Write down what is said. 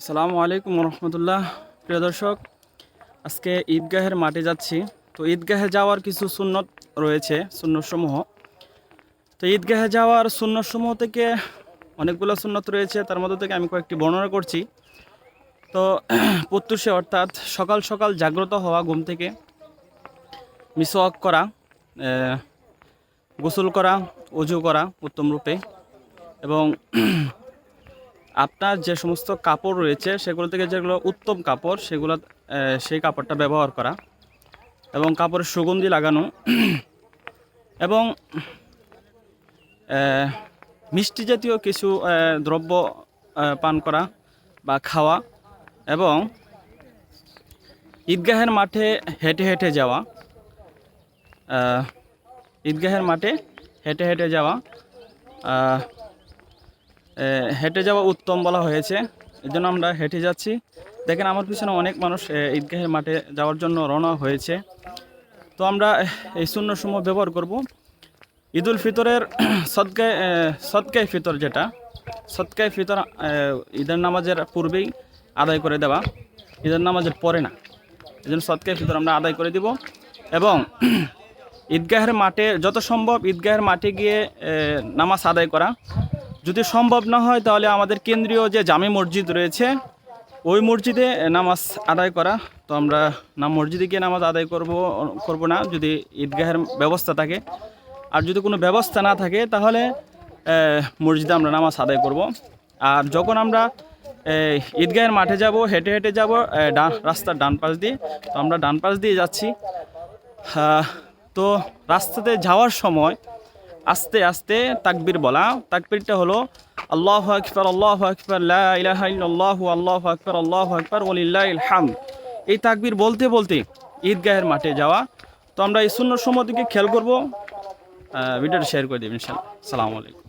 আসসালামু আলাইকুম রহমতুল্লাহ প্রিয় দর্শক, আজকে ঈদগাহের মাঠে যাচ্ছি। তো ঈদগাহে যাওয়ার কিছু সুন্নত রয়েছে, সুন্নতসমূহ। তো ঈদগাহে যাওয়ার সুন্নতসমূহ থেকে অনেকগুলো সুন্নত রয়েছে, তার মধ্যে থেকে আমি কয়েকটি বর্ণনা করছি। তো প্রত্যুষে অর্থাৎ সকাল সকাল জাগ্রত হওয়া, ঘুম থেকে মিসওয়াক করা গোসল করা, অজু করা উত্তম রূপে। এবং আপনার যে সমস্ত কাপড় রয়েছে, সেগুলো থেকে যেগুলো উত্তম কাপড়, সেগুলো সেই কাপড়টা ব্যবহার করা এবং কাপড়ের সুগন্ধি লাগানো। এবং মিষ্টি জাতীয় কিছু দ্রব্য পান করা বা খাওয়া এবং ঈদগাহের মাঠে হেঁটে হেঁটে যাওয়া ঈদগাহের মাঠে হেঁটে হেঁটে যাওয়া হেঁটে যাওয়া উত্তম বলা হয়েছে। এই জন্য আমরা হেঁটে যাচ্ছি। দেখেন, আমার পিছনে অনেক মানুষ ঈদগাহের মাঠে যাওয়ার জন্য রওনা হয়েছে। তো আমরা এই শূন্যসমূহ ব্যবহার করব। ঈদুল ফিতরের সদকায় সদকায় ফিতর যেটা, সদকায় ফিতর ঈদের নামাজের পূর্বেই আদায় করে দেওয়া। ঈদের নামাজের পরে না। এই জন্য সদকায় ফিতর আমরা আদায় করে দিব। এবং ঈদগাহের মাঠে যত সম্ভব ঈদগাহের মাঠে গিয়ে নামাজ আদায় করা। যদি সম্ভব না হয় তাহলে আমাদের কেন্দ্রীয় যে জামে মসজিদ রয়েছে ওই মসজিদে নামাজ আদায় করা। তো আমরা না মসজিদে গিয়ে নামাজ আদায় করব করব না যদি ঈদগাহের ব্যবস্থা থাকে। আর যদি কোনো ব্যবস্থা না থাকে তাহলে মসজিদে আমরা নামাজ আদায় করব। আর যখন আমরা ঈদগাহের মাঠে যাব হেঁটে হেঁটে যাব ডান রাস্তার ডান পাশ দিয়ে তো আমরা ডান পাশ দিয়ে যাচ্ছি। আহ, তো রাস্তাতে যাওয়ার সময় আস্তে আস্তে তাকবির বলা। তাকবিরটা হলো, আল্লাহ আকবর আল্লাহ আকবর লাহ আল্লাহ আল্লাহ আকবর আল্লাহ আকবর ওলিল্লাহ হাম এই তাকবির বলতে বলতে ঈদগাহের মাঠে যাওয়া। তো আমরা এই শূন্য সময় থেকে খেয়াল করব। ভিডিওটা শেয়ার করে দেবেন ইনশাল্লাহ সালামু আলাইকুম।